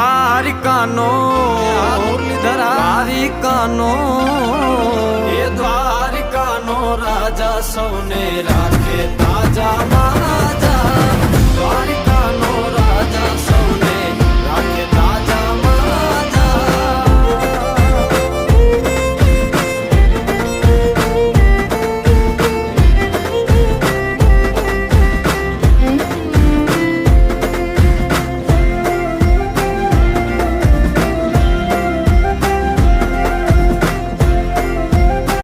દ્વારિકાનો દ્વારિકાનો એ દ્વારિકાનો રાજા સૌને રાખે તાર